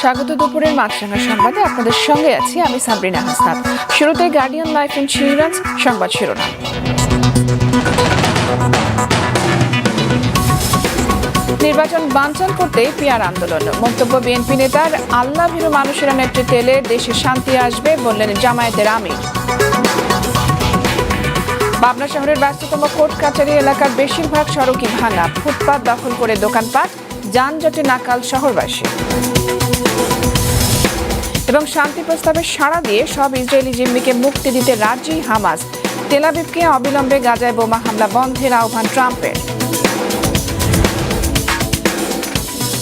স্বাগত দুপুরের মাছরাঙা সংবাদে আপনাদের সঙ্গে আছি আমি সাবরিনা হাসনাত শুরুতে গার্ডিয়ান লাইফ ইন্স্যুরেন্স সংবাদ শিরোনাম। নির্বাচন বানচাল করতে পিয়ার আন্দোলন। মন্তব্য বিএনপি নেতার আল্লাহ ভীরু মানুষেরা নেতৃত্বে এলে দেশে শান্তি আসবে বললেন জামায়াতের আমির। পাবনা শহরের ব্যস্ততম কোর্ট কাছারি এলাকার বেশিরভাগ সড়কই ভাঙা। ফুটপাত দখল করে দোকানপাট, যানজটে নাকাল শহরবাসী। এবং শান্তি প্রস্তাবে সাড়া দিয়ে সব ইসরায়েলি জিম্মিকে মুক্তি দিতে রাজি হামাস। তেলাবিবকে অবিলম্বে গাজায় বোমা হামলা বন্ধের আহ্বান ট্রাম্পের।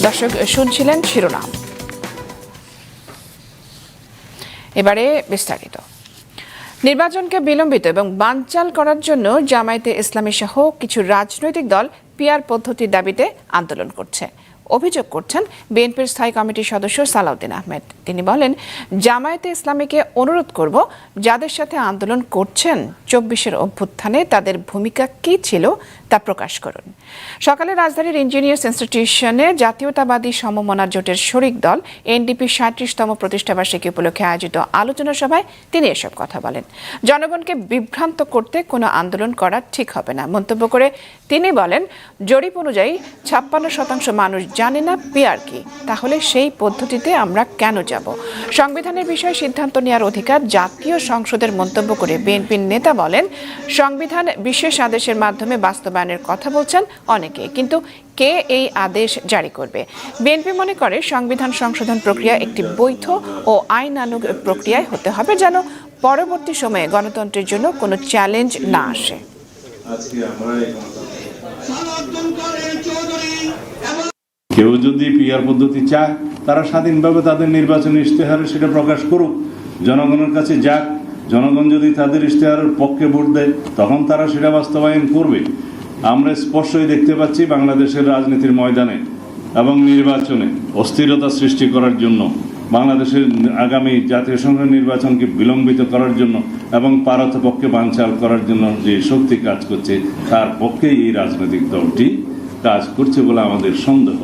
দর্শক, শুনছিলেন শিরোনাম। এবারে বিস্তারিত। নির্বাচনকে বিলম্বিত এবং বানচাল করার জন্য জামায়াতে ইসলামী সহ কিছু রাজনৈতিক দল পিয়ার পদ্ধতির দাবিতে আন্দোলন করছে। অভিযোগ করছেন বিএনপির স্থায়ী কমিটির সদস্য সালাউদ্দিন আহমেদ। তিনি বলেন, জামায়াতে ইসলামীকে অনুরোধ করব, যাদের সাথে আন্দোলন করছেন, চব্বিশের অভ্যুত্থানে তাদের ভূমিকা কী ছিল তা প্রকাশ করুন। সকালে রাজধানীর ইঞ্জিনিয়ার্স ইনস্টিটিউশনে জাতীয়তাবাদী সমমনা জোটের শরিক দল এনডিপি সাঁত্রিশতম প্রতিষ্ঠাবার্ষিকী উপলক্ষে আয়োজিত আলোচনা সভায় তিনি এসব কথা বলেন। জনগণকে বিভ্রান্ত করতে কোনো আন্দোলন করা ঠিক হবে না। মন্তব্য করে তিনি বলেন, জরিপ অনুযায়ী ছাপ্পান্ন শতাংশ মানুষ জানে না পিয়ার কি, তাহলে সেই পদ্ধতিতে আমরা কেন যাব? সংবিধানের বিষয়ে সিদ্ধান্ত নেওয়ার অধিকার জাতীয় সংসদের মন্তব্য করে বিএনপির নেতা বলেন, সংবিধান বিশেষ আদেশের মাধ্যমে বাস্তবায়নের কথা বলছেন অনেকে। কিন্তু কে এই আদেশ জারি করবে? বিএনপি মনে করে সংবিধান সংশোধন প্রক্রিয়া একটি বৈধ ও আইনানুগ প্রক্রিয়ায় হতে হবে যেন পরবর্তী সময়ে গণতন্ত্রের জন্য কোনো চ্যালেঞ্জ না আসে। কেউ যদি পিআর পদ্ধতি চায় তারা স্বাধীনভাবে তাদের নির্বাচনী ইশতেহারে সেটা প্রকাশ করুক। জনগণের কাছে যাক। জনগণ যদি তাদের ইশতেহারের পক্ষে ভোট দেয় তখন তারা সেটা বাস্তবায়ন করবে। আমরা স্পষ্টই দেখতে পাচ্ছি বাংলাদেশের রাজনীতির ময়দানে এবং নির্বাচনে অস্থিরতা সৃষ্টি করার জন্য, বাংলাদেশের আগামী জাতীয় সংঘ নির্বাচনকে বিলম্বিত করার জন্য এবং পারতপক্ষে বানচাল করার জন্য যে শক্তি কাজ করছে, তার পক্ষেই এই রাজনৈতিক দলটি কাজ করছে বলে আমাদের সন্দেহ।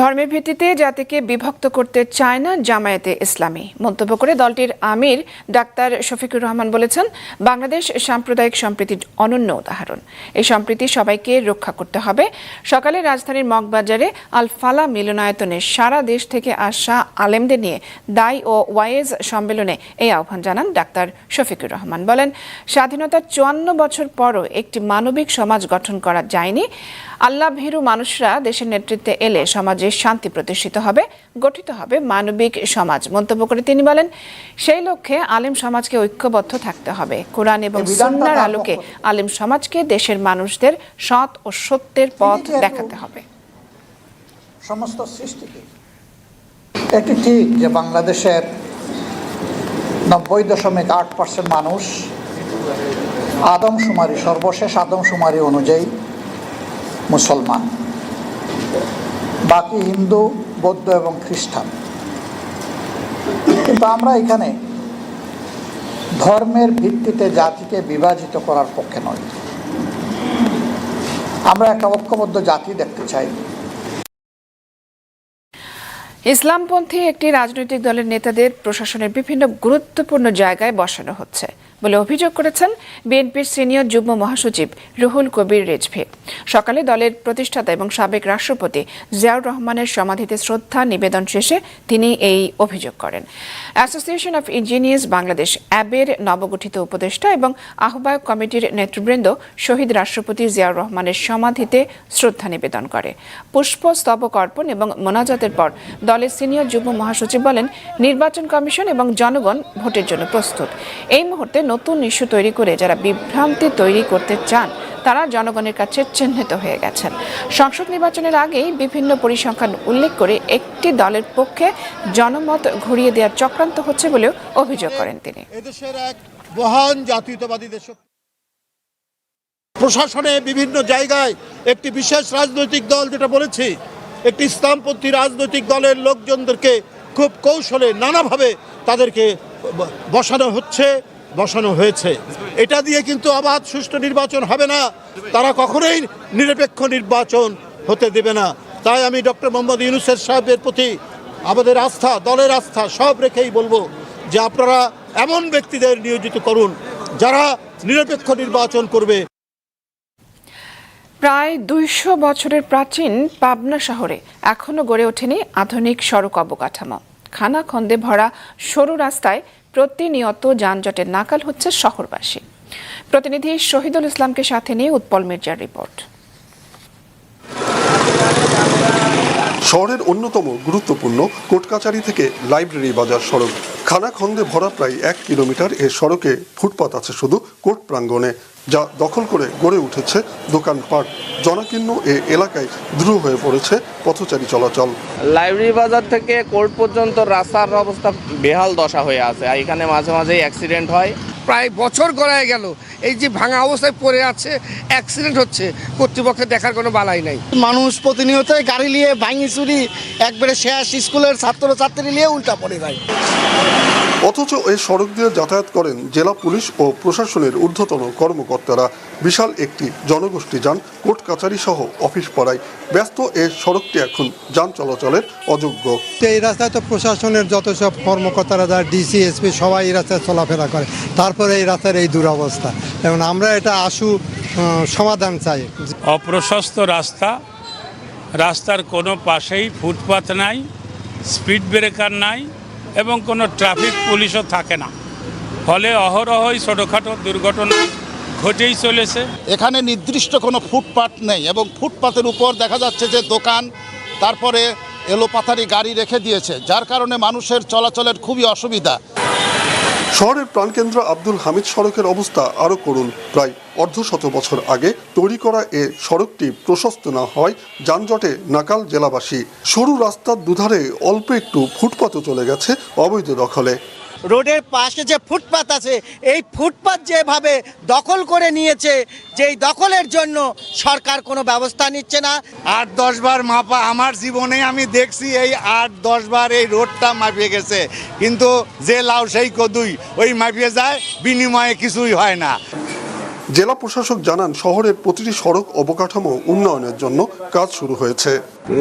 ধর্মের ভিত্তিতে জাতিকে বিভক্ত করতে চায় না জামায়াতে ইসলামী। মন্তব্য করে দলটির আমির ডাক্তার শফিকুর রহমান বলেছেন, বাংলাদেশ সাম্প্রদায়িক সম্প্রীতির অনন্য উদাহরণ। এই সম্প্রীতি সবাইকে রক্ষা করতে হবে। সকালে রাজধানীর মগবাজারে আল ফালা মিলনায়তনে সারা দেশ থেকে আসা আলেমদের নিয়ে দাই ও ওয়াইজ সম্মেলনে এই আহ্বান জানান ডাক্তার শফিকুর রহমান। বলেন, স্বাধীনতার চুয়ান্ন বছর পরও একটি মানবিক সমাজ গঠন করা যায়নি। আল্লাহ ভীরু মানুষরা দেশের নেতৃত্বে এলে সমাজে শান্তি প্রতিষ্ঠিত হবে গঠিত হবে মানবিক সমাজ। মন্তব্য করে তিনি বলেন সেই লক্ষ্যে আলেম সমাজকে ঐক্যবদ্ধ থাকতে হবে। কোরআন এবং তার আলোকে। আলেম সমাজকে দেশের মানুষদের সৎ ও সত্যের পথ দেখাতে হবে। সমস্ত সৃষ্টিকে এটি ঠিক যে বাংলাদেশের নব্বই দশমিক আট পার্সেন্ট মানুষ আদমশুমারি সর্বশেষ আদমশুমারি অনুযায়ী মুসলমান। বাকি হিন্দু, বৌদ্ধ এবং খ্রিস্টান। কিন্তু আমরা এখানে ধর্মের ভিত্তিতে জাতিকে বিভাজিত করার পক্ষে নয় আমরা একটা ঐক্যবদ্ধ জাতি দেখতে চাই। ইসলামপন্থী একটি রাজনৈতিক দলের নেতাদের প্রশাসনের বিভিন্ন গুরুত্বপূর্ণ জায়গায় বসানো হচ্ছে। বলে অভিযোগ করেছেন বিএনপির সিনিয়র যুগ্ম মহাসচিব রুহুল কবির রেজভি। সকালে দলের প্রতিষ্ঠাতা এবং সাবেক রাষ্ট্রপতি জিয়াউর রহমানের সমাধিতে শ্রদ্ধা নিবেদন শেষে তিনি এই অভিযোগ করেন। অ্যাসোসিয়েশন অফ ইঞ্জিনিয়ার্স বাংলাদেশ, অ্যাবের নবগঠিত উপদেষ্টা এবং আহ্বায়ক কমিটির নেতৃবৃন্দ শহীদ রাষ্ট্রপতি জিয়াউর রহমানের সমাধিতে শ্রদ্ধা নিবেদন করে। পুষ্পস্তবক অর্পণ এবং মোনাজাতের পর দলের সিনিয়র যুগ্ম মহাসচিব বলেন, নির্বাচন কমিশন এবং জনগণ ভোটের জন্য প্রস্তুত। এই মুহূর্তে নতুন ইস্যু তৈরি করে যারা বিভ্রান্তি তৈরি করতে চান, তারা জনগণের কাছে চিহ্নিত হয়ে গেছেন। সংসদ নির্বাচনের আগেই বিভিন্ন পরিসংখ্যান উল্লেখ করে একটি দলের পক্ষে জনমত ঘুরিয়ে দেওয়ার চক্রান্ত হচ্ছে বলেও অভিযোগ করেন তিনি। এদেশের এক মহান জাতীয়তাবাদী দেশ প্রশাসনে বিভিন্ন জায়গায় একটি বিশেষ রাজনৈতিক দল, যেটা বলেছি, একটি ইসলামপন্থী রাজনৈতিক দলের লোকজনদেরকে খুব কৌশলে নানাভাবে তাদেরকে বসানো হচ্ছে। বসানো হয়েছে। এটা দিয়ে কিন্তু অবাধ সুষ্ঠু নির্বাচন হবে না। তারা কখনোই নিরপেক্ষ নির্বাচন হতে দেবে না। তাই আমি ডক্টর মোহাম্মদ ইউনুসের সাহেবের প্রতি আমাদের আস্থা, দলের আস্থা সব রেখেই বলব যে আপনারা এমন ব্যক্তিদের নিয়োজিত করুন যারা নিরপেক্ষ নির্বাচন করবে। প্রায় দুইশো বছরের প্রাচীন পাবনা শহরে এখনও গড়ে ওঠেনি আধুনিক সড়ক অবকাঠামো। খানাখন্দে ভরা সরু রাস্তায় প্রতিনিয়ত যানজটের নাকাল হচ্ছে শহরবাসী। প্রতিনিধি শহীদুল ইসলামকে সাথে নিয়ে উৎপল মির্জার রিপোর্ট। শহরের অন্যতম গুরুত্বপূর্ণ কোটকাচারি থেকে লাইব্রেরি বাজার সড়ক। খানাখন্দে ভরা প্রায় এক কিলোমিটার এ সড়কে ফুটপাত আছে শুধু কোর্ট প্রাঙ্গণে। যা দখল করে গড়ে উঠেছে দোকানপাট জনাকীর্ণ এ এলাকায় দ্রুহ হয়ে পড়েছে পথচারী চলাচল। লাইব্রেরি বাজার থেকে কোর্ট পর্যন্ত রাস্তার অবস্থা বেহাল দশা হয়ে আছে আর এখানে মাঝে মাঝেই অ্যাক্সিডেন্ট হয়। প্রায় বছর গড়ায় গেল। এই যে ভাঙা অবস্থায় পড়ে আছে অ্যাক্সিডেন্ট হচ্ছে। কর্তৃপক্ষের দেখার কোনো বালাই নাই। মানুষ প্রতিনিয়তই গাড়ি নিয়ে ভাঙি চুরি একবারে শেষ স্কুলের ছাত্র ছাত্রী নিয়ে উল্টা পড়ে যায়। অথচ এই সড়ক দিয়ে যাতায়াত করেন জেলা পুলিশ ও প্রশাসনের ঊর্ধ্বতন কর্মকর্তারা। বিশাল একটি জনগোষ্ঠী যান কোর্ট কাছারি সহ অফিস পাড়ায়। ব্যস্ত এই সড়কটি এখন যান চলাচলের অযোগ্য। তো এই রাস্তায় তো প্রশাসনের যত সব কর্মকর্তারা যারা ডিসি এসপি সবাই এই রাস্তায় চলাফেরা করে। তারপরে এই রাস্তার এই দুরবস্থা। এবং আমরা এটা আশু সমাধান চাই। অপ্রশস্ত রাস্তা। রাস্তার কোনো পাশেই ফুটপাথ নাই স্পিড ব্রেকার নাই। এবং কোনো ট্রাফিক পুলিশও থাকে না। ফলে অহরহই ছোটোখাটো দুর্ঘটনা ঘটেই চলেছে। এখানে নির্দিষ্ট কোনো ফুটপাত নেই এবং ফুটপাতের উপর দেখা যাচ্ছে যে দোকান, তারপরে এলোপাথারি গাড়ি রেখে দিয়েছে, যার কারণে মানুষের চলাচলের খুবই অসুবিধা। শহরের প্রাণকেন্দ্র আব্দুল হামিদ সড়কের অবস্থা আরও করুন প্রায় অর্ধ শত বছর আগে তৈরি করা এ সড়কটি প্রশস্ত না হয়, যানজটে নাকাল জেলাবাসী। সরু রাস্তার দুধারে অল্প একটু ফুটপাতও চলে গেছে অবৈধ দখলে। রোডের পাশে যে ফুটপাত আছে, এই ফুটপাত যেভাবে দখল করে নিয়েছে, যেই দখলের জন্য সরকার কোনো ব্যবস্থা নিচ্ছে না। আট দশবার মাপা আমার জীবনে আমি দেখছি এই আট দশবার এই রোডটা মাপিয়ে গেছে। কিন্তু যে লাউ, সেই কদুই, ওই মাপিয়ে যায়, বিনিময়ে কিছুই হয় না। জেলা প্রশাসক জানান, শহরের প্রতিটি সড়ক অবকাঠামো উন্নয়নের জন্য কাজ শুরু হয়েছে।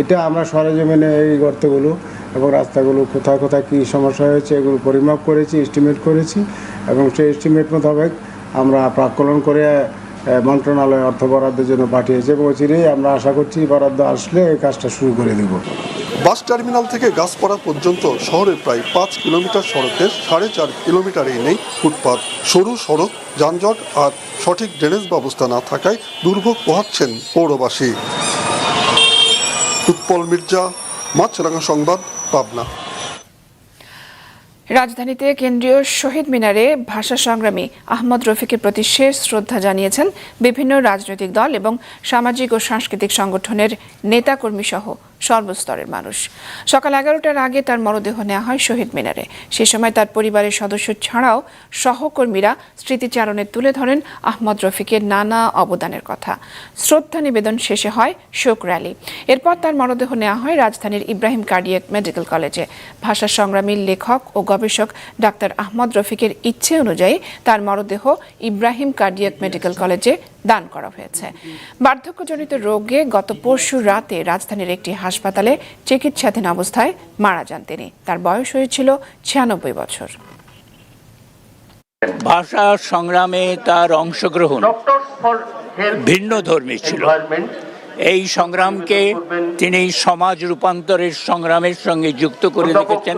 এটা আমরা সরেজমিনে এই গর্তগুলো এবং রাস্তাগুলো কোথায় কোথায় কী সমস্যা হয়েছে এগুলো পরিমাপ করেছি এস্টিমেট করেছি এবং সেই এস্টিমেট মোতাবেক আমরা প্রাক্কলন করে মন্ত্রণালয়ে অর্থ বরাদ্দের জন্য পাঠিয়েছে এবং অচিরেই আমরা আশা করছি বরাদ্দ আসলে এই কাজটা শুরু করে দেবো। বাস টার্মিনাল থেকে গাছপাড়া পর্যন্ত শহরের প্রায় পাঁচ কিলোমিটার সড়কের সাড়ে চার কিলোমিটারেই নেই ফুটপাত। সরু সড়ক, যানজট আর সঠিক ড্রেনেজ ব্যবস্থা না থাকায় দুর্ভোগ পোহাচ্ছেন পৌরবাসী। উৎপল মির্জা, মাছরাঙা সংবাদ, পাবনা। রাজধানীতে কেন্দ্রীয় শহীদ মিনারে ভাষা সংগ্রামী আহমদ রফিকের প্রতি শেষ শ্রদ্ধা জানিয়েছেন বিভিন্ন রাজনৈতিক দল এবং সামাজিক ও সাংস্কৃতিক সংগঠনের নেতাকর্মী সহ সর্বস্তরের মানুষ। সকাল এগারোটার আগে তার মরদেহ নেওয়া হয় শহীদ মিনারে। সে সময় তার পরিবারের সদস্য ছাড়াও সহকর্মীরা স্মৃতিচারণে তুলে ধরেন আহমদ রফিকের নানা অবদানের কথা। শ্রদ্ধা নিবেদন শেষে হয় শোক র্যালি। এরপর তার মরদেহ নেওয়া হয় রাজধানীর ইব্রাহিম কার্ডিয়াক মেডিকেল কলেজে। ভাষা সংগ্রামী লেখক ও গবেষক ডাক্তার আহমদ রফিকের ইচ্ছে অনুযায়ী তার মরদেহ ইব্রাহিম কার্ডিয়াক মেডিকেল কলেজে দান করা হয়েছে। বার্ধক্যজনিত রোগে গত পরশু রাতে রাজধানীর একটি হাসপাতালে চিকিৎসাধীন অবস্থায় মারা যান তিনি। তার বয়স হয়েছিল ছিয়ানব্বই বছর। ভাষা সংগ্রামে তার অংশগ্রহণ ভিন্ন ধর্মী ছিল। এই সংগ্রামকে তিনি সমাজ রূপান্তরের সংগ্রামের সঙ্গে যুক্ত করে রেখেছেন।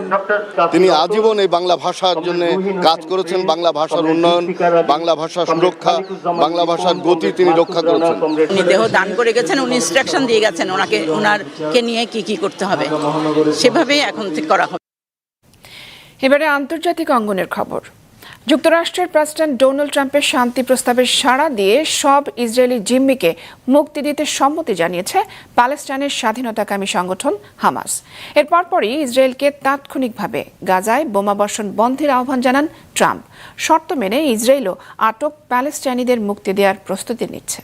তিনি আজীবন এই বাংলা ভাষার জন্য কাজ করেছেন বাংলা ভাষার উন্নয়ন বাংলা ভাষার সুরক্ষা বাংলা ভাষার গতি তিনি রক্ষা করেছেন। উনি দেহ দান করে গেছেন উনি ইনস্ট্রাকশন দিয়ে গেছেন ওনাকে ওনারকে নিয়ে কি কি করতে হবে? সেভাবেই এখন থেকে করা হবে। এবারে আন্তর্জাতিক অঙ্গনের খবর। যুক্তরাষ্ট্রের প্রেসিডেন্ট ডোনাল্ড ট্রাম্পের শান্তি প্রস্তাবের সাড়া দিয়ে সব ইসরায়েলি জিম্মিকে মুক্তি দিতে সম্মতি জানিয়েছে প্যালেস্টাইনের স্বাধীনতাকামী সংগঠন হামাস। এর পরপরই ইসরায়েলকে তাৎক্ষণিকভাবে গাজায় বোমাবর্ষণ বন্ধের আহ্বান জানান ট্রাম্প। শর্ত মেনে ইসরায়েলও আটক প্যালেস্টাইনিদের মুক্তি দেওয়ার প্রস্তুতি নিচ্ছে।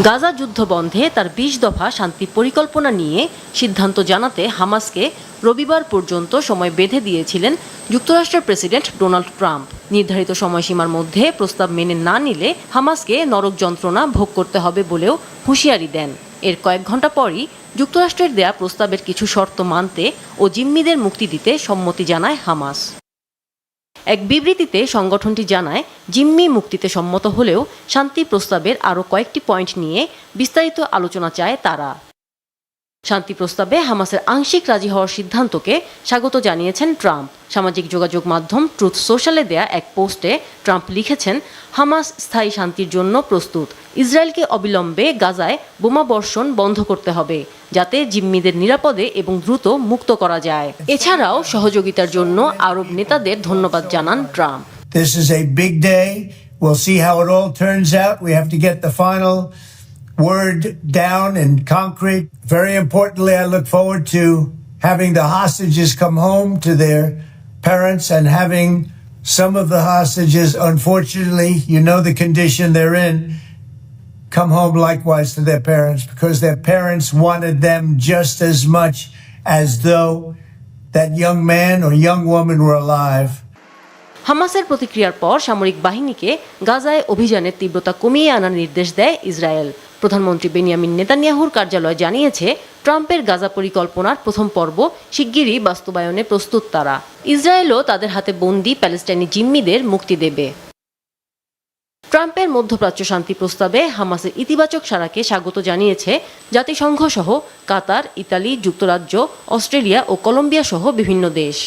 গাজা যুদ্ধ বন্ধে তার বিশ দফা শান্তি পরিকল্পনা নিয়ে সিদ্ধান্ত জানাতে হামাসকে রবিবার পর্যন্ত সময় বেঁধে দিয়েছিলেন যুক্তরাষ্ট্রের প্রেসিডেন্ট ডোনাল্ড ট্রাম্প। নির্ধারিত সময়সীমার মধ্যে প্রস্তাব মেনে না নিলে হামাসকে নরক যন্ত্রণা ভোগ করতে হবে বলেও হুঁশিয়ারি দেন। এর কয়েক ঘণ্টা পরই যুক্তরাষ্ট্রের দেয়া প্রস্তাবের কিছু শর্ত মানতে ও জিম্মিদের মুক্তি দিতে সম্মতি জানায় হামাস। এক বিবৃতিতে সংগঠনটি জানায়, জিম্মি মুক্তিতে সম্মত হলেও শান্তি প্রস্তাবের আরও কয়েকটি পয়েন্ট নিয়ে বিস্তারিত আলোচনা চায় তারা। শান্তি প্রস্তাবে হামাসের আংশিক রাজি হওয়ার সিদ্ধান্তকে স্বাগত জানিয়েছেন ট্রাম্প সামাজিক যোগাযোগ মাধ্যম ট্রুথ সোশ্যালে দেয়া এক পোস্টে ট্রাম্প লিখেছেন, হামাস স্থায়ী শান্তির জন্য প্রস্তুত ইসরায়েলকে অবিলম্বে গাজায় বোমা বর্ষণ বন্ধ করতে হবে, যাতে জিম্মিদের নিরাপদে এবং দ্রুত মুক্ত করা যায় এছাড়াও সহযোগিতার জন্য আরব নেতাদের ধন্যবাদ জানান Trump. We'll see how it all turns out. We have to get the final word down and concrete. Very importantly, I look forward to having the hostages come home to their parents and having some of the hostages, unfortunately, you know the condition they're in, come home likewise to their parents because their parents wanted them just as much as though that young man or young woman were alive. হামাসের প্রতিক্রিয়ার পর সামরিক বাহিনীকে গাজায় অভিযানের তীব্রতা কমিয়ে আনার নির্দেশ দেয় ইসরায়েল প্রধানমন্ত্রী বেনিয়ামিন নেতানিয়াহুর কার্যালয় জানিয়েছে, ট্রাম্পের গাজা পরিকল্পনার প্রথম পর্ব শিগগিরই বাস্তবায়নে প্রস্তুত তারা। ইসরায়েলও তাদের হাতে বন্দি প্যালেস্টাইনি জিম্মিদের মুক্তি দেবে। ট্রাম্পের মধ্যপ্রাচ্য শান্তি প্রস্তাবে হামাসের ইতিবাচক সাড়াকে স্বাগত জানিয়েছে জাতিসংঘ সহ কাতার, ইতালি, যুক্তরাজ্য, অস্ট্রেলিয়া ও কলম্বিয়া সহ বিভিন্ন দেশ।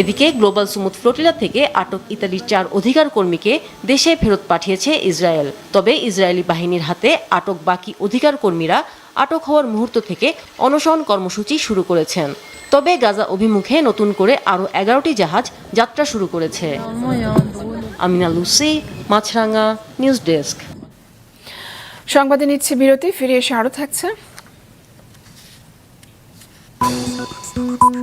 এদিকে গ্লোবাল সুমুদ ফ্লোটিলা থেকে আটক ইতালির চার অধিকার কর্মীকে দেশে ফেরত পাঠিয়েছে ইসরায়েল। তবে ইসরায়েলি বাহিনীর হাতে আটক বাকি অধিকার কর্মীরা আটক হওয়ার মুহূর্ত থেকে অনশন কর্মসূচি শুরু করেছেন। তবে গাজা অভিমুখে নতুন করে আরও এগারোটি জাহাজ যাত্রা শুরু করেছে। Amina Lucy Maasranga news desk. সংবাদে নিচ্ছে বিরতি, ফিরে এসে আরও থাকছে। মাছরাঙা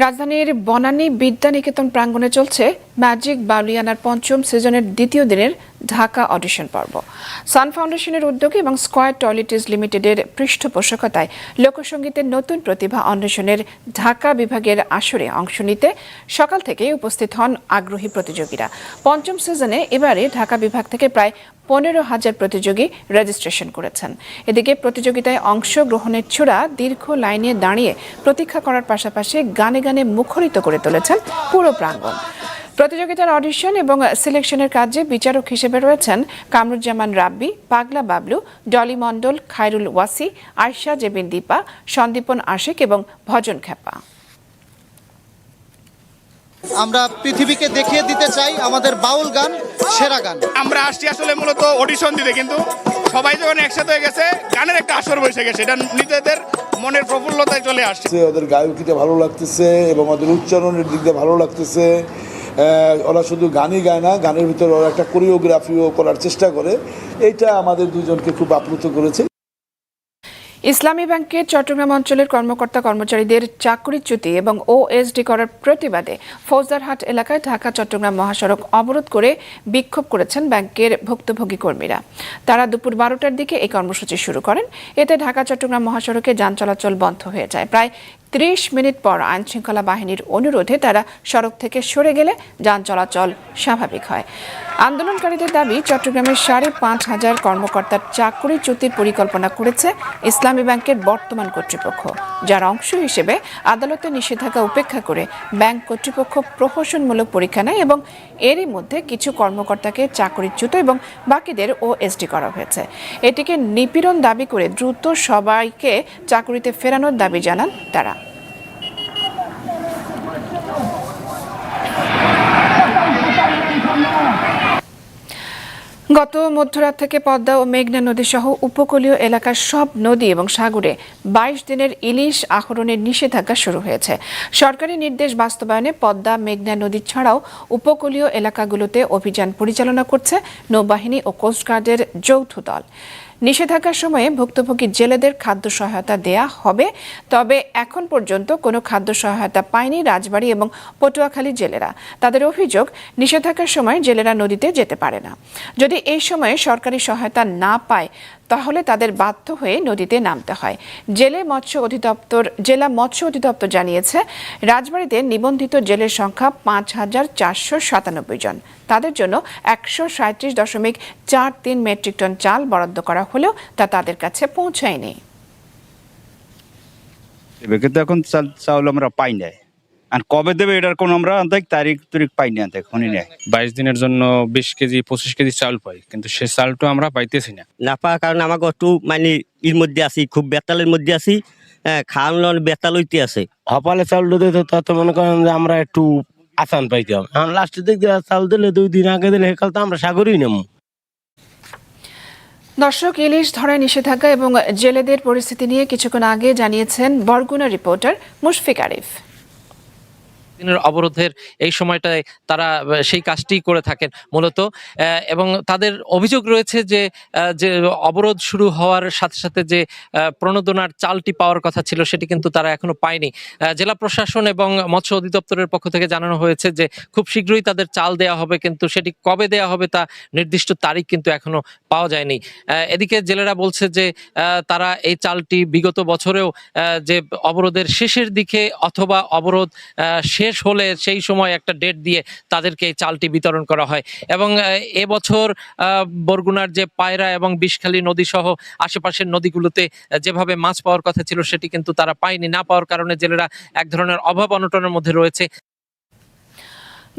রাজধানীর বনানী বিদ্যা নিকেতন প্রাঙ্গণে চলছে ম্যাজিক বাউলিয়ানার পঞ্চম সিজনের দ্বিতীয় দিনের ঢাকা অডিশন পর্ব। সান ফাউন্ডেশনের উদ্যোগে এবং স্কোয়ার টয়লেটিস লিমিটেডের পৃষ্ঠপোষকতায় লোকসঙ্গীতের নতুন প্রতিভা অন্বেষণের ঢাকা বিভাগের আসরে অংশ নিতে সকাল থেকে উপস্থিত হন আগ্রহী প্রতিযোগীরা। পঞ্চম সিজনে এবারে ঢাকা বিভাগ থেকে প্রায় পনেরো হাজার প্রতিযোগী রেজিস্ট্রেশন করেছেন। এদিকে প্রতিযোগিতায় অংশগ্রহণের ছোড়া দীর্ঘ লাইনে দাঁড়িয়ে প্রতীক্ষা করার পাশাপাশি গানে গানে মুখরিত করে তুলেছেন পুরো প্রাঙ্গণ। প্রতিযোগিতার অডিশন এবং সিলেকশনের কাজে বিচারক হিসেবে রয়েছেন কামরুজ্জামান রাব্বি পাগলা বাবলু ডলি মণ্ডল খায়রুল ওয়াসি আয়শা জেবিন দীপা সন্দীপন আশিক এবং ভজন খেপা আমরা পৃথিবীকে দেখিয়ে দিতে চাই আমাদের বাউল গান সেরা গান। আমরা আসছি আসলে মূলত অডিশন দিতে কিন্তু সবাই যখন একসাথে হয়ে গেছে গানের একটা আসর বসে গেছে। এটা নিজেদের মনের প্রফুল্লতায় চলে আসছে। ওদের গায়কিটা ভালো লাগতেছে এবং ওদের উচ্চারণের দিক দিয়ে ভালো লাগতেছে ওরা শুধু গানই গায় না, গানের ভিতরে ওরা একটা কোরিওগ্রাফিও করার চেষ্টা করে। এইটা আমাদের দুজনকে খুব আপ্লুত করেছে। ইসলামী ব্যাংকের চট্টগ্রাম অঞ্চলের কর্মকর্তা কর্মচারীদের চাকরিচ্যুতি এবং ওএসডি করার প্রতিবাদে ফৌজদারহাট এলাকায় ঢাকা চট্টগ্রাম মহাসড়ক অবরোধ করে বিক্ষোভ করেছেন ব্যাংকের ভুক্তভোগী কর্মীরা। তারা দুপুর বারোটার দিকে এই কর্মসূচি শুরু করেন। এতে ঢাকা চট্টগ্রাম মহাসড়কে যান চলাচল বন্ধ হয়ে যায়। প্রায় ত্রিশ মিনিট পর আইন শৃঙ্খলা বাহিনীর অনুরোধে তারা সড়ক থেকে সরে গেলে যান চলাচল স্বাভাবিক হয়। আন্দোলনকারীদের দাবি, চট্টগ্রামের সাড়ে পাঁচ হাজার কর্মকর্তার চাকরিচ্যুতির পরিকল্পনা করেছে ইসলামী ব্যাংকের বর্তমান কর্তৃপক্ষ, যার অংশ হিসেবে আদালতের নিষেধাজ্ঞা উপেক্ষা করে ব্যাংক কর্তৃপক্ষ প্রহসনমূলক পরীক্ষা নেয় এবং এরই মধ্যে কিছু কর্মকর্তাকে চাকরিচ্যুত এবং বাকিদের ওএসডি করা হয়েছে। এটিকে নিপীড়ন দাবি করে দ্রুত সবাইকে চাকরিতে ফেরানোর দাবি জানান তারা। গত মধ্যরাত থেকে পদ্মা ও মেঘনা নদী সহ উপকূলীয় এলাকার সব নদী এবং সাগরে বাইশ দিনের ইলিশ আহরণের নিষেধাজ্ঞা শুরু হয়েছে। সরকারি নির্দেশ বাস্তবায়নে পদ্মা, মেঘনা নদী ছাড়াও উপকূলীয় এলাকাগুলোতে অভিযান পরিচালনা করছে নৌবাহিনী ও কোস্টগার্ডের যৌথ দল। নিষেধাজ্ঞার সময়ে ভুক্তভোগী জেলেদের খাদ্য সহায়তা দেয়া হবে। তবে এখন পর্যন্ত কোনো খাদ্য সহায়তা পায়নি রাজবাড়ী এবং পটুয়াখালী জেলেরা। তাদের অভিযোগ, নিষেধাজ্ঞার সময় জেলেরা নদীতে যেতে পারে না। যদি এই সময়ে সরকারি সহায়তা না পায় তাহলে তাদের বাধ্য হয়ে নদীতে নামতে হয়। জেলে মৎস্য অধিদপ্তর, জেলা মৎস্য অধিদপ্তর জানিয়েছে, রাজবাড়িতে নিবন্ধিত জেলের সংখ্যা পাঁচ হাজার চারশো সাতানব্বই জন। তাদের জন্য একশো সাঁত্রিশ দশমিক চার তিন মেট্রিক টন চাল বরাদ্দ করা হলেও তা তাদের কাছে পৌঁছায়নি। এখন চাল চাউল আমরা পাই নাই। আর কবে দেবে এটার কোনো আমরা দেখ তারিখ তারিখ পাই না দেখ শুনি নাই। বাইশ দিনের জন্য বিশ কেজি পঁচিশ কেজি চাল পাই কিন্তু সে চালটা আমরা পাইতেছি না। না পাওয়ার কারণে আমাকে একটু মানে এর মধ্যে আছি খুব বেতালের মধ্যে আছি হ্যাঁ খাওয়ান বেতাল হইতে আছে। হপালে চাউল দিতে তত মনে করেন যে আমরা একটু আসান পাইতাম এখন লাস্টের দিক দিয়ে চাউল দিলে দুই দিন আগে দিলে হেকাল তো আমরা সাগরই নেব দর্শক ইলিশ ধরায় নিষেধাজ্ঞা এবং জেলেদের পরিস্থিতি নিয়ে কিছুক্ষণ আগে জানিয়েছেন বরগুনা রিপোর্টার মুশফিক আরিফ। দিনের অবরোধের এই সময়টায় তারা সেই কাজটি করে থাকেন মূলত। এবং তাদের অভিযোগ রয়েছে যে যে অবরোধ শুরু হওয়ার সাথে সাথে যে প্রণোদনার চালটি পাওয়ার কথা ছিল সেটি কিন্তু তারা এখনও পায়নি। জেলা প্রশাসন এবং মৎস্য অধিদপ্তরের পক্ষ থেকে জানানো হয়েছে যে খুব শীঘ্রই তাদের চাল দেওয়া হবে কিন্তু সেটি কবে দেওয়া হবে তা নির্দিষ্ট তারিখ কিন্তু এখনও পাওয়া যায়নি। এদিকে জেলেরা বলছে যে তারা এই চালটি বিগত বছরেও যে অবরোধের শেষের দিকে অথবা অবরোধ আহ, শেষ হলে সেই সময় একটা ডেট দিয়ে তাদেরকে এই চালটি বিতরণ করা হয়। এবং এবছর বরগুনার যে পায়রা এবং বিষখালী নদী সহ আশেপাশের নদীগুলোতে যেভাবে মাছ পাওয়ার কথা ছিল সেটি কিন্তু তারা পায়নি। না পাওয়ার কারণে জেলেরা এক ধরনের অভাব অনটনের মধ্যে রয়েছে।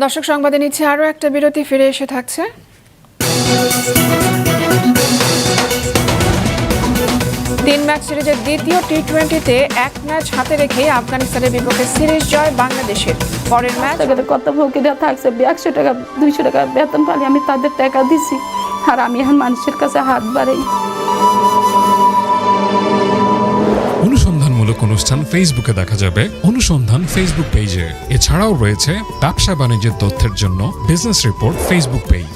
দর্শক সংবাদে নিচ্ছে আরও একটা বিরতি, ফিরে এসে থাকছে। তিন ম্যাচ সিরিজের দ্বিতীয় টি টোয়েন্টিতে এক ম্যাচ হাতে রেখে আফগানিস্তানের বিপক্ষে সিরিজ জয় বাংলাদেশের। পরের ম্যাচ কত ভৌকিরা থাকছে? একশো টাকা দুইশো টাকা বেতন পালি আমি তাদের টাকা দিছি। আর আমি এখন মানুষের কাছে হাত বাড়াই। অনুসন্ধানমূলক অনুষ্ঠান ফেসবুকে দেখা যাবে। অনুসন্ধান ফেসবুক পেজে। এছাড়াও রয়েছে ব্যবসা বাণিজ্যের তথ্যের জন্য business report Facebook page.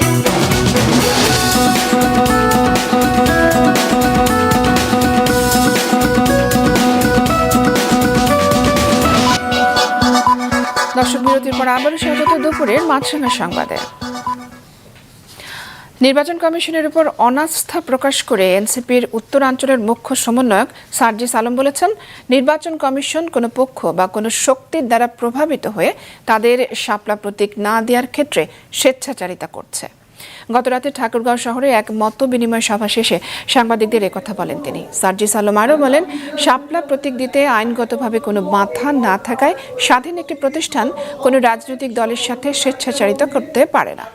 বিরতির পর আবারও স্বাগত দুপুরের মাছরাঙা সংবাদে। নির্বাচন কমিশনের উপর অনাস্থা প্রকাশ করে এনসিপির উত্তরাঞ্চলের মুখ্য সমন্বয়ক সার্জিস আলম বলেছেন, নির্বাচন কমিশন কোনো পক্ষ বা কোনো শক্তির দ্বারা প্রভাবিত হয়ে তাদের শাপলা প্রতীক না দেওয়ার ক্ষেত্রে স্বেচ্ছাচারিতা করছে। গতরাতে ঠাকুরগাঁও শহরে এক মত বিনিময় সভা শেষে সাংবাদিকদের একথা বলেন তিনি। সার্জিস আলম আরও বলেন শাপলা প্রতীক দিতে আইনগতভাবে কোনো বাধা না থাকায় স্বাধীন একটি প্রতিষ্ঠান কোনো রাজনৈতিক দলের সাথে স্বেচ্ছাচারিত করতে পারে না।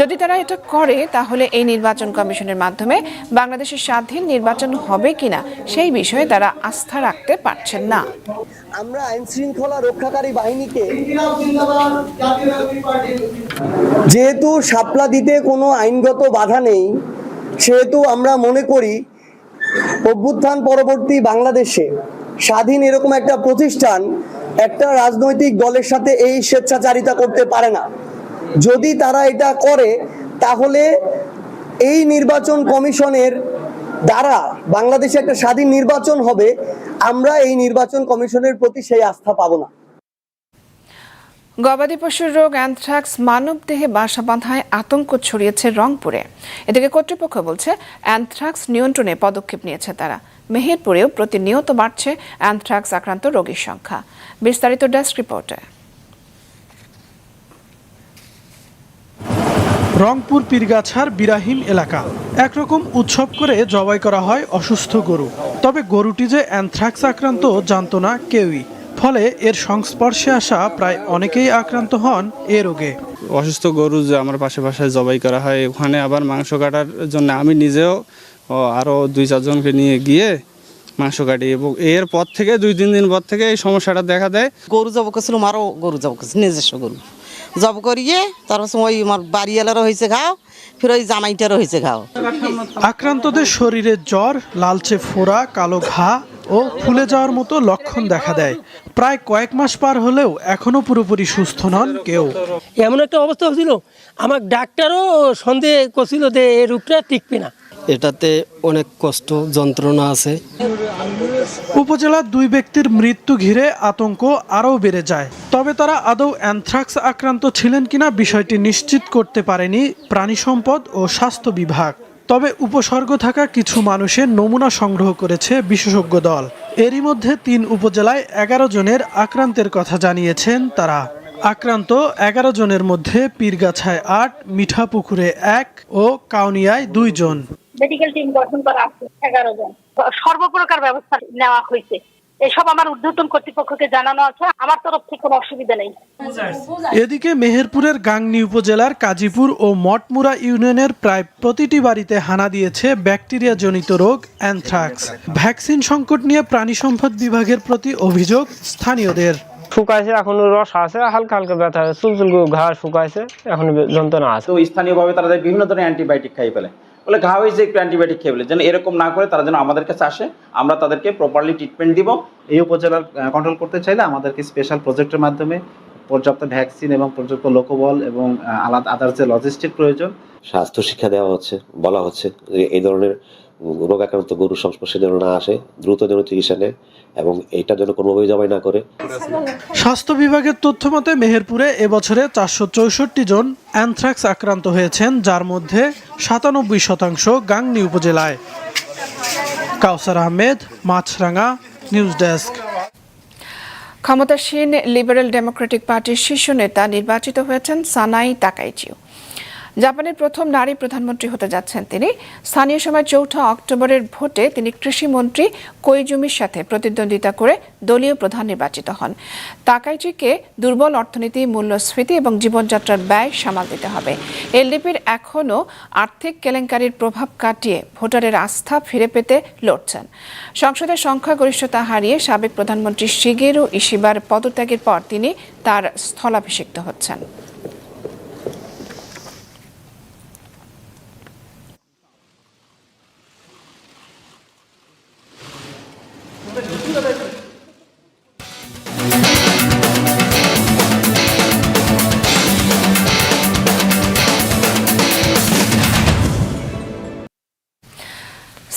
যদি তারা এটা করে তাহলে এই নির্বাচন কমিশনের মাধ্যমে বাংলাদেশের স্বাধীন নির্বাচন হবে কিনা সেই বিষয়ে তারা আস্থা রাখতে পারছেন না। আমরা আইন শৃঙ্খলা রক্ষাকারী বাহিনীকে যেহেতু শাপলা দিতে কোনো আইনগত বাধা নেই, সেহেতু আমরা মনে করি অভ্যুত্থান পরবর্তী বাংলাদেশে স্বাধীন এরকম একটা প্রতিষ্ঠান একটা রাজনৈতিক দলের সাথে এই স্বেচ্ছাচারিতা করতে পারে না। যদি তারা এটা করে, তাহলে এই নির্বাচন কমিশনের দ্বারা বাংলাদেশে একটা স্বাধীন নির্বাচন হবে, আমরা এই নির্বাচন কমিশনের প্রতি সেই আস্থা পাবো না। গবাদি পশুর রোগ অ্যানথ্রাক্স মানব দেহে বাসা বাঁধায় আতঙ্ক ছড়িয়েছে রংপুরে। এদিকে কর্তৃপক্ষ বলছে অ্যানথ্রাক্স নিয়ন্ত্রণে পদক্ষেপ নিয়েছে তারা। মেহেরপুরেও প্রতিনিয়ত বাড়ছে অ্যানথ্রাক্স আক্রান্ত রোগীর সংখ্যা। বিস্তারিত ডেস্ক রিপোর্টে। রংপুর পীরগাছার বিরাহিম এলাকা। একরকম উৎসব করে জবাই করা হয় অসুস্থ গরু। তবে গরুটি যে অ্যানথ্রাক্স আক্রান্ত জানত না কেউই। ফলে এর সংস্পর্শে আসা প্রায় অনেকেই আক্রান্ত হন এ রোগে। অসুস্থ গরু যে আমার পাশে পাশে জবাই করা হয় ওখানে আবার মাংস কাটার জন্য আমি নিজেও আরও দুই চারজনকে নিয়ে গিয়ে মাংস কাটি এবং এর পর থেকে দুই তিন দিন পর থেকে এই সমস্যাটা দেখা দেয়। গরু জব করছিল আরও গরু জব করছি নিজস্ব গরু। জব করিয়ে তারপর ওই আমার বাড়িওয়ালারও হয়েছে ঘাও ফির ওই জামাইটারও হয়েছে ঘাও। আক্রান্তদের শরীরে জ্বর লালচে ফোড়া কালো ঘা ও ফুলে যাওয়ার মতো লক্ষণ দেখা দেয়। প্রায় কয়েক মাস পার হলেও এখনও পুরোপুরি সুস্থ নন কেউ। এমন একটা অবস্থা হয়েছিল আমার ডাক্তারও সন্দেহ করছিল যে এই রোগটা টিকবে না। এটাতে অনেক কষ্ট, যন্ত্রণা আছে। উপজেলার দুই ব্যক্তির মৃত্যু ঘিরে আতঙ্ক আরও বেড়ে যায়। তবে তারা আদৌ অ্যানথ্রাক্স আক্রান্ত ছিলেন কিনা বিষয়টি নিশ্চিত করতে পারেনি প্রাণী সম্পদ ও স্বাস্থ্য বিভাগ। তবে উপসর্গ থাকা কিছু মানুষের নমুনা সংগ্রহ করেছে বিশেষজ্ঞ দল। এরই মধ্যে তিন উপজেলায় এগারো জনের আক্রান্তের কথা জানিয়েছেন তারা। আক্রান্ত এগারো জনের মধ্যে পীরগাছায় আট, মিঠাপুকুরে এক ও কাউনিয়ায় দুইজন মেডিকেল টিম গঠন করা আছে এগারো জন। সর্বপ্রকার ব্যবস্থা নেওয়া হয়েছে। এসব আমার ঊর্ধ্বতন কর্তৃপক্ষকে জানানো আছে। আমার তরফ থেকে কোনো অসুবিধা নেই। এদিকে মেহেরপুরের গাংনী উপজেলার কাজীপুর ও মঠমুরা ইউনিয়নের প্রায় প্রতিটি বাড়িতে হানা দিয়েছে ব্যাকটেরিয়া জনিত রোগ অ্যানথ্রাক্স ভ্যাকসিন সংকট নিয়ে প্রাণী সম্পদ বিভাগের প্রতি অভিযোগ স্থানীয়দের। শুকাইছে এখন রস আছে হালকা হালকা ব্যথা চুলচুল ঘা শুকাইছে এখন যন্ত্রণা আছে। তো স্থানীয়ভাবে তারা বিভিন্ন ধরনের অ্যান্টিবায়োটিক খাই ফেলে। বলে ঘা হয়েছে একটু অ্যান্টিবায়োটিক খেয়ে ফেলে যেন এরকম না করে তারা যেন আমাদের কাছে আসে আমরা তাদেরকে প্রপারলি ট্রিটমেন্ট দিব। এই উপজেলার কন্ট্রোল করতে চাইলে আমাদেরকে স্পেশাল প্রজেক্টের মাধ্যমে পর্যাপ্ত ভ্যাকসিন এবং পর্যাপ্ত লোকবল এবং আলাদা আদার্সের যে লজিস্টিক প্রয়োজন। স্বাস্থ্য শিক্ষা দেওয়া হচ্ছে বলা হচ্ছে এই ধরনের রোগ আক্রান্ত গরুর সংস্পর্শে যেন না আসে দ্রুত যেন চিকিৎসা নেয় এবং এটা যেন কোনোভাবেই জবাই না করে। স্বাস্থ্য বিভাগের তথ্য মতে মেহেরপুরে এবছরে চারশো চৌষট্টি জন অ্যানথ্রাক্স আক্রান্ত হয়েছেন যার মধ্যে সাতানব্বই শতাংশ গাংনী উপজেলায়। Kawsar Ahmed Maasranga news desk. ক্ষমতাসীন লিবারেল ডেমোক্রেটিক পার্টির শীর্ষ নেতা নির্বাচিত হয়েছেন সানাই তাকাইচিও। জাপানের প্রথম নারী প্রধানমন্ত্রী হতে যাচ্ছেন তিনি। স্থানীয় সময় চৌঠা অক্টোবরের ভোটে তিনি কৃষিমন্ত্রী কৈজুমির সাথে প্রতিদ্বন্দ্বিতা করে দলীয় প্রধান নির্বাচিত হন। তাকাইচিকে দুর্বল অর্থনীতি, মূল্যস্ফীতি এবং জীবনযাত্রার ব্যয় সামাল দিতে হবে। এলডিপির এখনও আর্থিক কেলেঙ্কারির প্রভাব কাটিয়ে ভোটারের আস্থা ফিরে পেতে লড়ছেন। সংসদের সংখ্যাগরিষ্ঠতা হারিয়ে সাবেক প্রধানমন্ত্রী শিগেরু ইশিবার পদত্যাগের পর তিনি তার স্থলাভিষিক্ত হচ্ছেন।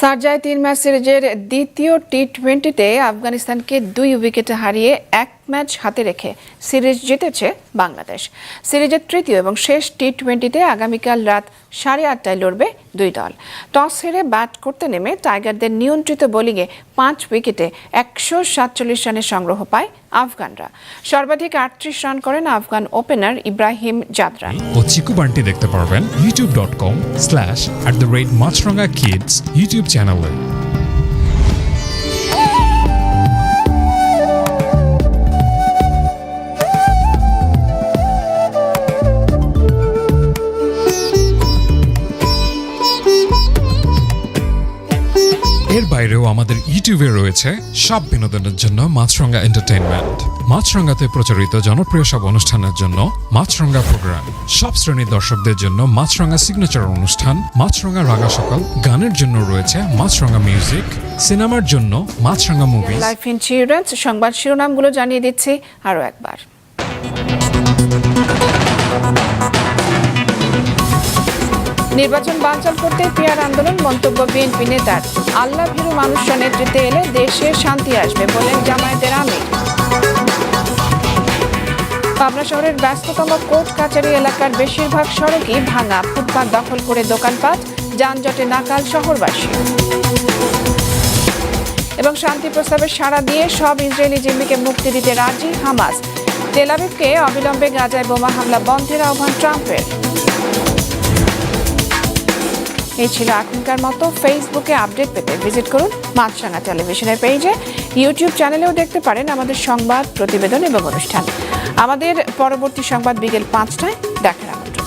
সারজায় তিন ম্যাচ সিরিজের দ্বিতীয় টি টোয়েন্টিতে আফগানিস্তানকে দুই উইকেটে হারিয়ে এক ম্যাচ হাতে রেখে সিরিজ জিতেছে বাংলাদেশ। সিরিজের তৃতীয় এবং শেষ টি টোয়েন্টিতে আগামীকাল রাত সাড়ে আটটায় লড়বে দুই দল। টস হেরে ব্যাট করতে নেমে টাইগারদের নিয়ন্ত্রিত বোলিংয়ে পাঁচ উইকেটে একশো সাতচল্লিশ রানের সংগ্রহ পায় আফগানরা। সর্বাধিক আটত্রিশ রান করেন আফগান ওপেনার ইব্রাহিম জাদরান ও চিকু বান্টি দেখতে পারবেন YouTube dot com slash at the rate Maasranga kids YouTube চ্যানেলে এর বাইরেও আমাদের ইউটিউবে রয়েছে সব বিনোদনের জন্য মাছরঙ্গা এন্টারটেইনমেন্ট মাছরঙ্গাতে প্রচারিত জনপ্রিয় সব অনুষ্ঠানের জন্য মাছরঙ্গা প্রোগ্রাম সব শ্রেণির দর্শকদের জন্য মাছরঙ্গা সিগনেচার অনুষ্ঠান, মাছরঙ্গা রাগা সকাল, গানের জন্য রয়েছে মাছরঙ্গা মিউজিক সিনেমার জন্য মাছরঙ্গা মুভি লাইফ ইন্স্যুরেন্স সংবাদ শিরোনামগুলো জানিয়ে দিচ্ছি আরও একবার। নির্বাচন বানচাল করতে পিয়ার আন্দোলন মন্তব্য বিএনপি নেতার। আল্লাহ ভীরু মানুষরা নেতৃত্বে এলে দেশে শান্তি আসবে বলেন জামায়াতের আমির। পাবনা শহরের ব্যস্ততম কোর্ট কাচারি এলাকার বেশিরভাগ সড়কই ভাঙা, ফুটপাত দখল করে দোকানপাট, যানজটে নাকাল শহরবাসী। এবং শান্তি প্রস্তাবে সাড়া দিয়ে সব ইসরায়েলি জিম্মিকে মুক্তি দিতে রাজি হামাস। তেলাবিবকে অবিলম্বে গাজায় বোমা হামলা বন্ধের আহ্বান ট্রাম্পের। এই ছিল এখনকার মতো ফেসবুকে আপডেট পেতে ভিজিট করুন মাছরাঙা টেলিভিশনের পেজে ইউটিউব চ্যানেলেও দেখতে পারেন আমাদের সংবাদ, প্রতিবেদন এবং অনুষ্ঠান। আমাদের পরবর্তী সংবাদ বিকেল পাঁচটায়। দেখার আমন্ত্রণ